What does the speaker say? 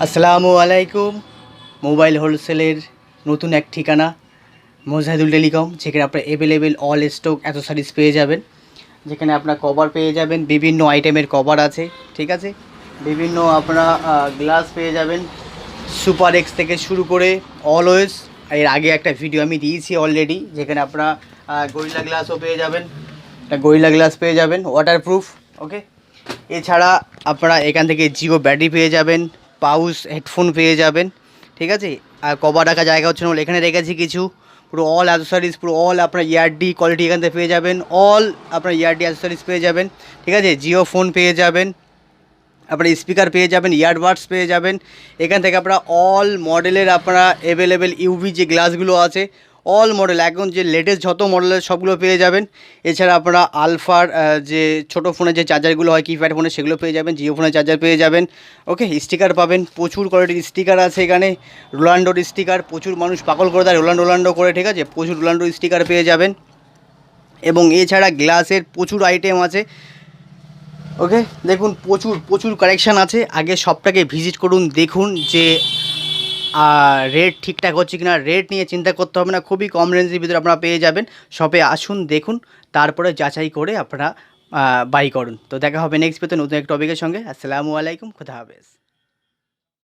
আসসালামু আলাইকুম। মোবাইল হোলসেলের নতুন এক ঠিকানা, মোজাহিদুল টেলিকম, যেখানে আপনার অ্যাভেলেবেল অল স্টক অ্যাসেসরিজ পেয়ে যাবেন। যেখানে আপনার কভার পেয়ে যাবেন, বিভিন্ন আইটেমের কভার আছে, ঠিক আছে? বিভিন্ন আপনারা গ্লাস পেয়ে যাবেন। সুপার এক্স থেকে শুরু করে অলওয়েজ এর আগে একটা ভিডিও আমি দিয়েছি অলরেডি যেখানে আপনারা গরিলা গ্লাসও পেয়ে যাবেন। একটা গরিলা গ্লাস পেয়ে যাবেন ওয়াটারপ্রুফ ওকে এছাড়া আপনারা এখান থেকে জিও ব্যাটারি পেয়ে যাবেন। পাউস, হেডফোন পেয়ে যাবেন, ঠিক আছে? আর কবা রাখা জায়গা হচ্ছে না এখানে রেখেছি কিছু। পুরো অল অ্যাসেসারিজ পুরো অল আপনার ইয়ারডি কোয়ালিটি এখান থেকে পেয়ে যাবেন অল আপনার ইয়ারডি অ্যাসেসারিজ পেয়ে যাবেন, ঠিক আছে? জিও ফোন পেয়ে যাবেন, আপনার স্পিকার পেয়ে যাবেন ইয়ারবাডস পেয়ে যাবেন, এখান থেকে আপনারা অল মডেলের আপনারা অ্যাভেলেবেল ইউভি যে গ্লাসগুলো আছে অল মডেল এখন যে লেটেস্ট যত মডেলের সবগুলো পেয়ে যাবেন। এছাড়া আপনারা আলফার যে ছোটো ফোনের যে চার্জারগুলো হয় কিপ্যাড ফোনে সেগুলো পেয়ে যাবেন জিও ফোনের চার্জার পেয়ে যাবেন। ওকে স্টিকার পাবেন, প্রচুর কোয়ালিটির স্টিকার আছে এখানে। রোলান্ডোর স্টিকার প্রচুর মানুষ পাগল করে দেয় রোলান্ডো রোলান্ডো করে, ঠিক আছে? প্রচুর রোলান্ডোর স্টিকার পেয়ে যাবেন। এবং এছাড়া গ্লাসের প্রচুর আইটেম আছে। ওকে দেখুন, প্রচুর প্রচুর কালেকশান আছে। আগে সবটাকে ভিজিট করুন, দেখুন যে রেট ঠিকঠাক হচ্ছে কি না রেট নিয়ে চিন্তা করতে হবে না, খুবই কম রেঞ্জের ভিতরে আপনারা পেয়ে যাবেন। শপে আসুন, দেখুন, তারপরে যাচাই করে আপনারা বাই করুন। তো দেখা হবে নেক্সট পেতে নতুন এক টপিকের সঙ্গে। আসসালামু আলাইকুম, খুদা হাফেজ।